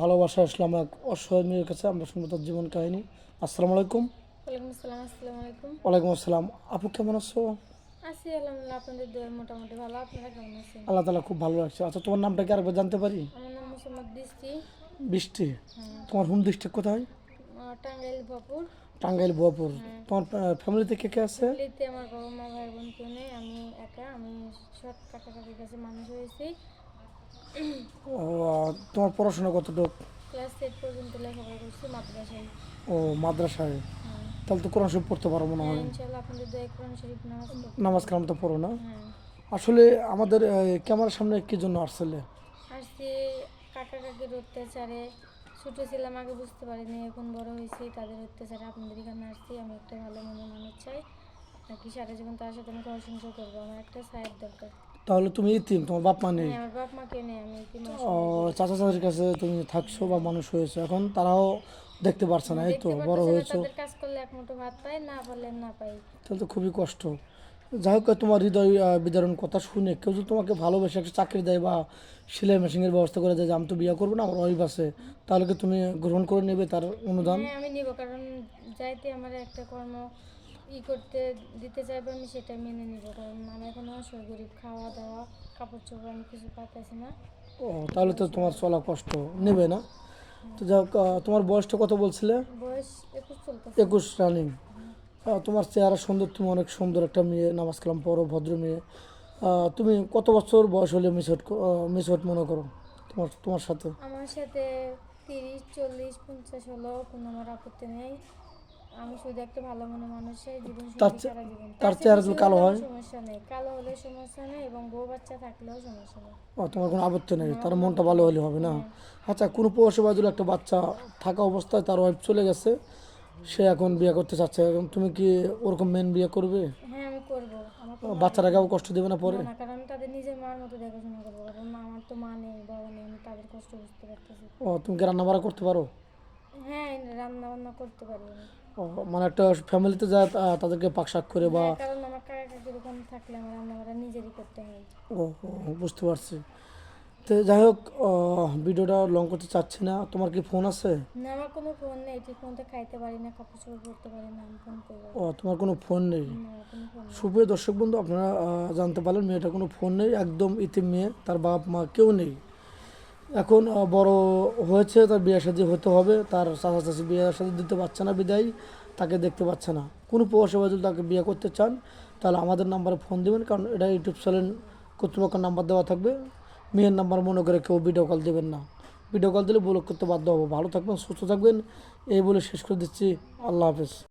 ভালোবাসা আসলাম এক অসহায় মেয়ের কাছে আমরা শুনব তার জীবন কাহিনী। আসসালামু আলাইকুম। ওয়ালাইকুম আসসালাম আলাইকুম। ওয়ালাইকুম আসসালাম। আপু কেমন আছো? আছি আলহামদুলিল্লাহ আপনাদের দোয়া মোটামুটি ভালো। আপনারা কেমন আছেন? আল্লাহ তালা খুব ভালো লাগছে আচ্ছা তোমার নামটা কি আরেকবার জানতে পারি? আমার নাম বৃষ্টি। হ্যাঁ। তোমার হোম ডিস্ট্রিক্ট কোথায়? টাঙ্গাইল বাপুর। টাঙ্গাইল বুয়াপুর তোমার ফ্যামিলিতে কে কে আছে? আমার বাবা মা ভাই বোন কেউ নেই আমি একা। আমি সৎ কাছে মানুষ হয়েছি। ও, তোমার পড়াশোনা কতটুক? ক্লাস এইট পর্যন্ত লেখাপড়া করছি মাদ্রাসায়। ও মাদ্রাসায়? হ্যাঁ। তাহলে তো কোরআন শরীফ পড়তে পারব মনে হ্যাঁ। হয় আপনাদের দোয়া কোরআন শরীফ নামাজ নামাজ কালাম তো পড়ো না? হ্যাঁ। আসলে আমাদের ক্যামেরার সামনে কি জন্য আসলে আসছি কাকা কাকির অত্যাচারে। ছোটো ছিলাম আগে বুঝতে পারিনি এখন বড় হয়েছি তাদের অত্যাচারে আপনাদের এখানে আসছি আমি একটা ভালো মনের মানুষ চাই। নাকি সারা জীবন তার সাথে আমি সংসার করব? আমার একটা সাহেব দরকার। তাহলে তুমি ইতিম তোমার বাপ মা নেই। হ্যাঁ, ও চাচা চাচির কাছে তুমি থাকছো বা মানুষ হয়েছো এখন তারাও দেখতে পারছে না এই তো বড় হয়েছো। তাহলে তো খুবই কষ্ট। যাই হোক তোমার হৃদয় বিদারণ কথা শুনে কেউ যদি তোমাকে ভালোবেসে একটা চাকরি দেয় বা সেলাই মেশিনের ব্যবস্থা করে দেয় যে আমি তো বিয়ে করব না আমার ওয়াইফ আছে তাহলে কি তুমি গ্রহণ করে নেবে তার অনুদান? হ্যাঁ আমি নিব কারণ যাইতে আমার একটা কর্ম ই করতে দিতে চাইবে আমি সেটা মেনে নিব কারণ আমি এখন অসহায় গরিব খাওয়া দাওয়া কাপড় চোপড় আমি কিছু পাইতেছি না। ও তাহলে তো তোমার চলা কষ্ট নেবে না। তো আহ, তোমার বয়সটা কত বলছিলে? বয়স একুশ চলতেছে। একুশ রানিং। তোমার চেহারা সুন্দর তুমি অনেক সুন্দর একটা মেয়ে নামাজ কালাম পড়ো ভদ্র মেয়ে। তুমি কত বছর বয়স হলে মিসওয়াট মিসওয়াট মনে করো? তোমার তোমার সাথে? আমার সাথে তিরিশ চল্লিশ পঞ্চাশ হলো কোনো আমার আপত্তি নেই। আমি শুধু একটা ভালো মানুষের জীবন তার চেহারা যদি কালো হয়? সমস্যা নেই। কালো হলে সমস্যা নেই এবং বউ বাচ্চা থাকলেও সমস্যা নেই। ও, তোমার কোনো আপত্তি নেই? তার মনটা ভালো হলে হবে না? আচ্ছা কোনো প্রবাসী বাদুল একটা বাচ্চা থাকা অবস্থায় তার ওয়াইফ চলে গেছে সে এখন বিয়ে করতে চাচ্ছে এখন তুমি কি ওরকম মেন বিয়ে করবে? হ্যাঁ আমি করব। আমার তো কষ্ট দেবে না পরে? না কারণ আমি তাদের নিজের মার মতো দেখাশোনা করব। কারণ আমার তো মা নেই বাবা নেই আমি তাদের কষ্ট বুঝতে পারতেছি। ও তুমি কি রান্না বাড়া করতে পারো? হ্যাঁ রান্না বান্না করতে পারি ও, মানে একটা ফ্যামিলিতে তা- তাদেরকে পাকশাক করে বা হ্যাঁ, কারণ আমার কাকা কাকির ওখানে থাকলে আমার রান্না বান্না নিজেরই করতে হয়। ও বুঝতে পারছি। তো যাই হোক ভিডিওটা লং করতে চাচ্ছি না। তোমার কি ফোন আছে? না আমার কোনো ফোন নেই। ঠিক মতো খাইতে পারি না কাপড় চোপড় পরতে পারি না আমি ফোন করব ও তোমার কোনো ফোন নেই? সুপ্রিয় দর্শক বন্ধু আপনারা জানতে পারলেন মেয়েটার কোনো ফোন নেই। একদম ইতিম মেয়ে তার বাপ মা কেউ নেই। এখন বড় হয়েছে, তার বিয়ে শাদী হতে হবে, তার চাচা চাচি বিয়ে শাদী দিতে পারছে না, বিদায়, তাকে দেখতে পাচ্ছে না। কোনো প্রবাসী ভাই যদি তাকে বিয়ে করতে চান, তাহলে আমাদের নাম্বারে ফোন দিবেন, কারণ এটা ইউটিউব চ্যানেল, কর্তৃপক্ষের নাম্বার দেওয়া থাকবে। মেয়ের নাম্বার মনে করে কেউ ভিডিও কল দেবেন না। ভিডিও কল দিলে ব্লক করতে বাধ্য হব। ভালো থাকবেন, সুস্থ থাকবেন, এই বলে শেষ করে দিচ্ছি। আল্লাহ হাফেজ।